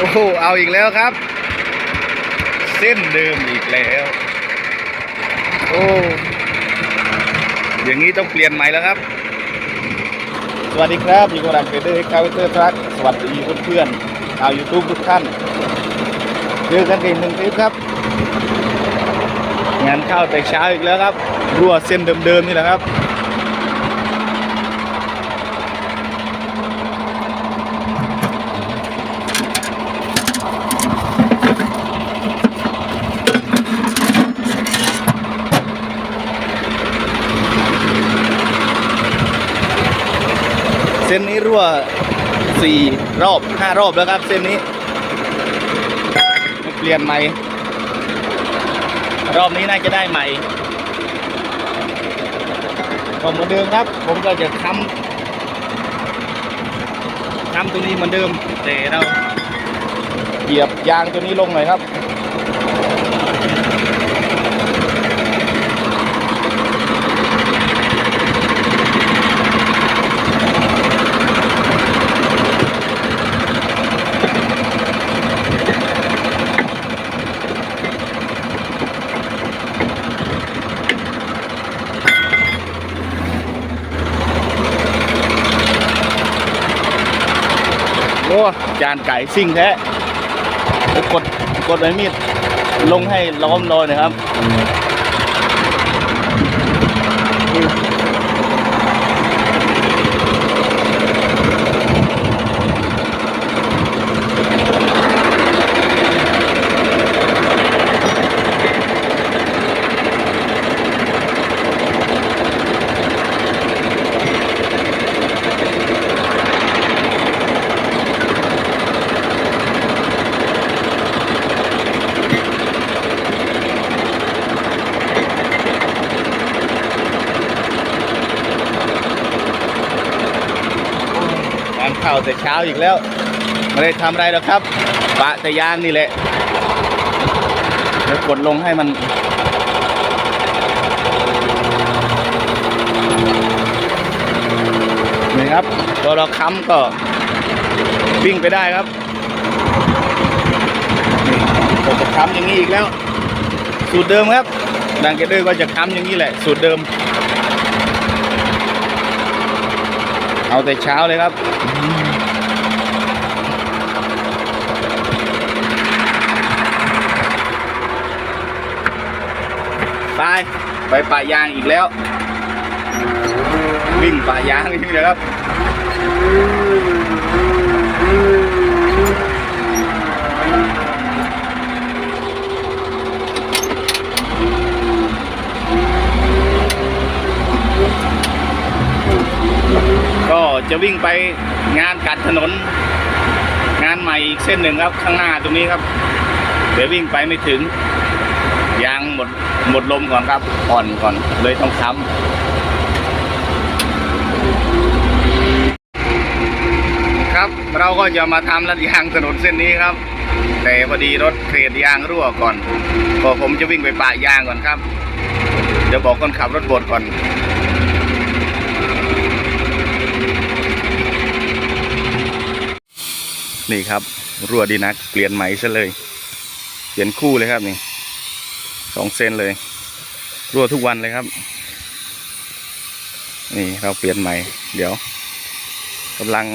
โอ้โหเอาอีกแล้วครับ เส้นเดิมอีกแล้ว โอ้อย่างนี้ต้องเปลี่ยนใหม่แล้วครับ สวัสดีครับอยู่กับรันเฟเดอร์คาวเตอร์ทรัคสวัสดีเพื่อนๆชาวยูทูบทุกท่านเจอกันอีกหนึ่งคลิปครับ งานเข้าแต่เช้าอีกแล้วครับ รั่วเส้นเดิมๆนี่แหละครับ ส้นนี้รั่วสี่รอบห้ารอบแล้วครับ เส้นนี้ เปลี่ยนใหม่ รอบนี้น่าจะได้ใหม่ก็เหมือนเดิมครับ ผมก็จะทำทำตัวนี้เหมือนเดิมแต่เราเหยียบยางตัวนี้ลงหน่อยครับ โอ้จานไก่ซิ่งแท้กดกดไอ้มีดลงให้ล้อมรอยนะครับ ข้าวแต่เช้าอีกแล้วไม่ได้ทำอะไรหรอกครับ ปะแต่ยางนี่แหละแล้วกดลงให้มันนี่ครับพอเราค้ำก็วิ่งไปได้ครับผมจะค้ำอย่างนี้อีกแล้ว สูตรเดิมครับดังเกเดอร์ก็จะค้ำอย่างนี้แหละ สูตรเดิม เอาแต่เช้าเลยครับไปไปป่ายางอีกแล้ว วิ่งป่ายางอีกแล้วครับ ก็ จะวิ่งไปงานกัดถนน งานใหม่อีกเส้นหนึ่งครับข้างหน้าตรงนี้ครับ เดี๋ยววิ่งไปไม่ถึงยางหมดหมดลมก่อนครับอ่อนก่อนเลยต้องค้ำครับเราก็จะมาทำลัดยางถนนเส้นนี้ครับ แต่พอดีรถเครดยางรั่วก่อนก็ผมจะวิ่งไปปะยางก่อนครับเดี๋ยวบอกคนขับรถบดก่อน นี่ครับ รั่วดีนัก เปลี่ยนไหมซะเลย เปลี่ยนคู่เลยครับนี่สองเซนเลย รั่วทุกวันเลยครับ นี่เราเปลี่ยนใหม่ เดี๋ยวกำลัง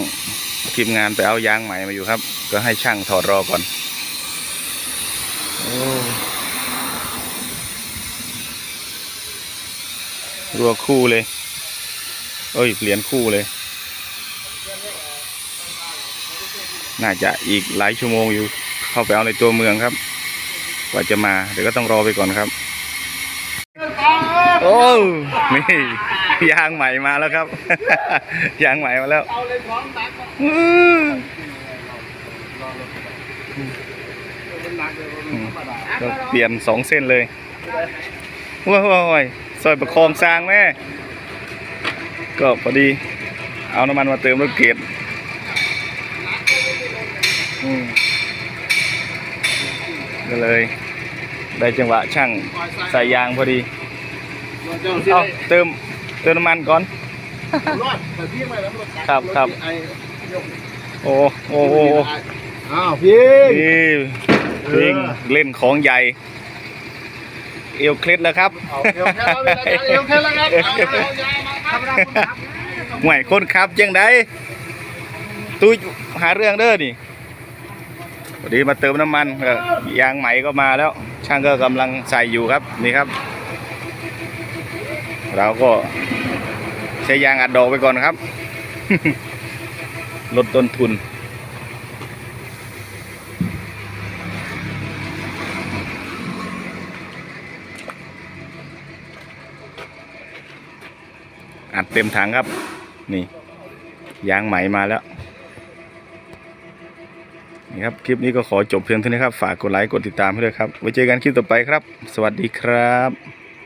ทีมงานไปเอายางใหม่มาอยู่ครับ ก็ให้ช่างถอดรอก่อนรั่วคู่เลย เอ้ย เปลี่ยนคู่เลย น่าจะอีกหลายชั่วโมงอยู่เข้าไปเอาในตัวเมืองครับ กว่าจะมาเดี๋ยวก็ต้องรอไปก่อนครับ โอ้นี่ยางใหม่มาแล้วครับ ยางใหม่มาแล้วอื้อก็เปลี่ยนสองเส้นเลยว้าวว้ายซอยประคองสร้างแม่ก็พอดี เอาน้ำมันมาเติมรถเกีย ก็เลย ได้จังหวะช่างใส่ยางพอดีเอาเติมเติมน้ำมันก่อนครับครับโอ้โอ้โอ้โอ้อ้าวพี่นี่วิ่งเล่นของใหญ่ เอวเคล็ดแล้วครับเอาเอวแค่แล้วเวลาจะเอวแค่แล้วครับเอาเอายามาครับธรรมดาคุณครับห่วยคนขับยังไดตู้หาเรื่องเด้อนี่ พอดีมาเติมน้ำมันก็ยางใหม่ก็มาแล้ว ช่างก็กำลังใส่อยู่ครับนี่ครับ เราก็ใช้ยางอัดดอกไปก่อนครับ ลดต้นทุน อัดเต็มถังครับ นี่ ยางไหม่มาแล้ว นี่ครับคลิปนี้ก็ขอจบเพียงเท่านี้ครับ ฝากกดไลค์กดติดตามให้ด้วยครับ ไว้เจอกันคลิปต่อไปครับ สวัสดีครับ